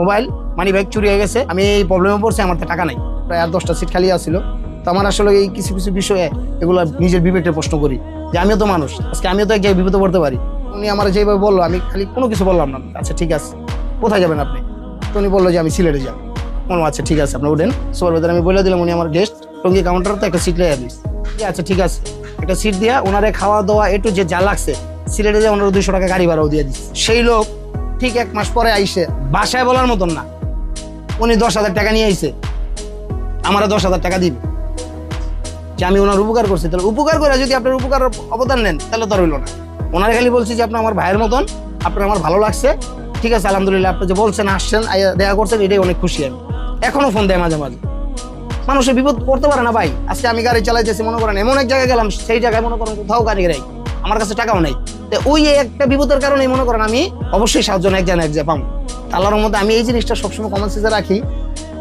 Mobile money bag চুরি হয়ে গেছে, আমি এই প্রবলেমে পড়ছি, আমার তো টাকা নাই। প্রায় আর দশটা সিট খালি আছিল। তো আমার আসলে এই কিছু কিছু বিষয়ে এগুলো নিজের বিবেকের প্রশ্ন করি, যে আমিও তো মানুষ, আজকে আমিও তো এক জায়গায় বিপদে পড়তে পারি। উনি আমার যেভাবে বলল, আমি খালি কোনো কিছু বললাম না। আচ্ছা ঠিক আছে, কোথায় যাবেন আপনি? তো উনি বলল যে আমি সিলেটে যাব। বললাম আচ্ছা ঠিক আছে, আপনি উঠেন। সুপার ভেতরে আমি বলে দিলাম, উনি আমার গেস্ট টঙ্গি কাউন্টার তো একটা সিট লেগে দিস আচ্ছা ঠিক আছে, একটা সিট দিয়া ওনারে খাওয়া দাওয়া একটু যে যা লাগছে, সিলেটে যে ওনার দুইশো টাকা গাড়ি ভাড়াও দিয়ে দিস সেই লোক ঠিক এক মাস পরে আইসে, বাসায় বলার মতন না। উনি দশ হাজার টাকা নিয়ে আইছে। আমারা দশ হাজার টাকা দিবে। যে আমি ওনার উপকার করছি, তাহলে উপকার করে যদি আপনার উপকার অবদান নেন, তাহলে তো রইল না। ওনার খালি বলছি যে আপনি আমার ভাইয়ের মতন, আপনার আমার ভালো লাগছে। ঠিক আছে, আলহামদুলিল্লাহ, আপনি যে বলছেন, আসছেন দেখা করছেন, এটাই অনেক খুশি আমি। এখনও ফোন দেয় মাঝে মাঝে। মানুষের বিপদ পড়তে পারে না ভাই। আজকে আমি গাড়ি চালাইতেছি, মনে করেন, এমন এক জায়গায় গেলাম, সেই জায়গায় মনে করেন কোথাও গাড়ি নেই। আমার কাছে টাকাও নেই। ওই একটা বিপদের কারণে মনে করেন আমি অবশ্যই সাহায্য এক জায়গায় এক জায়গায় পাবো। আল্লাহর মধ্যে আমি এই জিনিসটা সবসময় কমন রাখি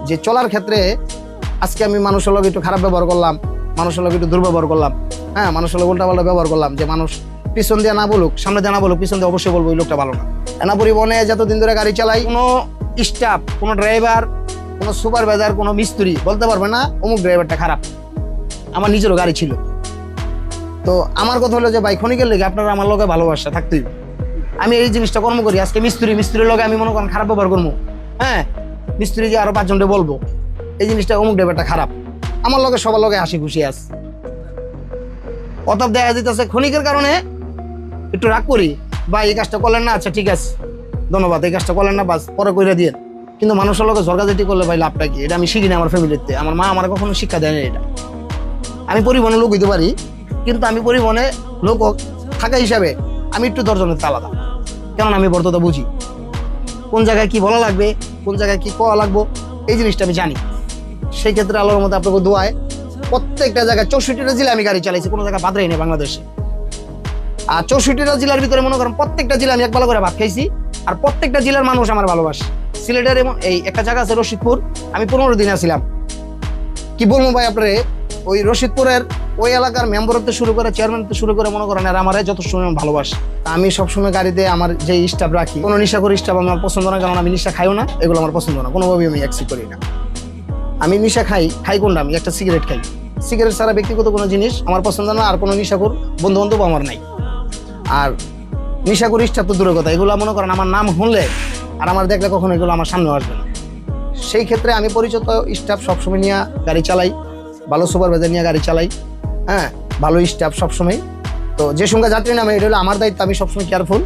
যে চলার ক্ষেত্রে আজকে আমি মানুষের লোক একটু খারাপ ব্যবহার করলাম, মানুষের লোক একটু দুর্ব্যবহার করলাম হ্যাঁ মানুষের লোক উল্টাপাল্টা ব্যবহার করলাম যে মানুষ পিছন দিয়ে না বলুক, সামনে দিয়ে না বলুক, পিছন দিয়ে অবশ্যই বলব ওই লোকটা ভালো না। এনা পরিবহনে যতদিন ধরে গাড়ি চালাই, কোনো স্টাফ কোনো ড্রাইভার কোনো সুপারভাইজার কোনো মিস্ত্রি বলতে পারবে না, অমুক ড্রাইভারটা খারাপ। আমার নিজেরও গাড়ি ছিল। তো আমার কথা হলো যে, ভাই, ক্ষণিকের লেগে আপনারা আমার লোকে ভালোবাসা, থাকতেই আমি এই জিনিসটা কর্ম করি। আজকে মিস্ত্রি, মিস্ত্রির লগে আমি মনে করেন খারাপ ব্যবহার করব। হ্যাঁ মিস্ত্রি যে আরও পাঁচজনকে বলব, এই জিনিসটা অমুক ড্রাইভারটা খারাপ। আমার লগে সবার লগে হাসি খুশি আছে। অতএব দেখা যেতেছে ক্ষণিকের কারণে একটু রাগ করি। বা এই কাজটা করলেন না? আচ্ছা ঠিক আছে। ধন্যবাদ, এই কাজটা করলেন না, বাস, পরে কইরা দিয়ে কিন্তু মানুষের লোকে ঝরগাঝাটি করলে, ভাই, লাভটা কি? এটা আমি শিখি না আমার ফ্যামিলিতে আমার মা আমার কখনো শিক্ষা দেয়নি এটা। আমি পরিবহনে লোক হইতে পারি কিন্তু আমি পরিবহনে লোক থাকা হিসাবে আমি একটু দর্জনের আলাদা। কেননা আমি বর্ততা বুঝি? কোন জায়গায় কি বলা লাগবে, কোন জায়গায় কি করা লাগবো, এই জিনিসটা আমি জানি। সেই ক্ষেত্রে আল্লাহর মধ্যে আপনাকে দোয়ায় প্রত্যেকটা জায়গায় চৌষট্টিটা জেলা আমি গাড়ি চালাইছি, কোনো জায়গায় বাদ নেই বাংলাদেশে। আর চৌষট্টিটা জেলার ভিতরে মনে করেন প্রত্যেকটা জেলা আমি একবেলা করে ভাত খাইছি, আর প্রত্যেকটা জেলার মানুষ আমার ভালোবাসে। সিলেটের এই একটা জায়গা আছে রশিদপুর, আমি পনেরো দিন আছিলাম। কি বলব ভাই আপনারে? ওই রশিদপুরের ওই এলাকার মেম্বার হতে শুরু করে চেয়ারম্যান হতে শুরু করে মনে করেন আর আমার যত সময় ভালোবাসে। আমি সবসময় গাড়িতে আমার যে স্টাফ রাখি, কোনো নিশা করি স্টাফ আমার পছন্দ না কারণ আমি নিশা খাইও না, এগুলো আমার পছন্দ না, কোনোভাবেই আমি অ্যাক্সি করি না। আমি নিশা খাই খাই কোনটা? আমি একটা সিগারেট খাই। সিগারেট ছাড়া ব্যক্তিগত কোনো জিনিস আমার পছন্দ না, আর কোনো নিশাকুর বন্ধু বান্ধব আমার নাই। আর নিশাকুর স্টাফ তো দূরের কথা, এগুলো মনে করেন আমার নাম হলে আর আমার দেখলে কখনো এগুলো আমার সামনে আসবে না। সেই ক্ষেত্রে আমি পরিচিত স্টাফ সবসময় নিয়ে গাড়ি চালাই। ভালো সুপারভাইজার নিয়ে গাড়ি চালাই হ্যাঁ? ভালো স্টাফ সবসময়। তো যে সঙ্গে যাত্রী নামে, এটা হলো আমার দায়িত্ব, আমি সবসময় কেয়ারফুল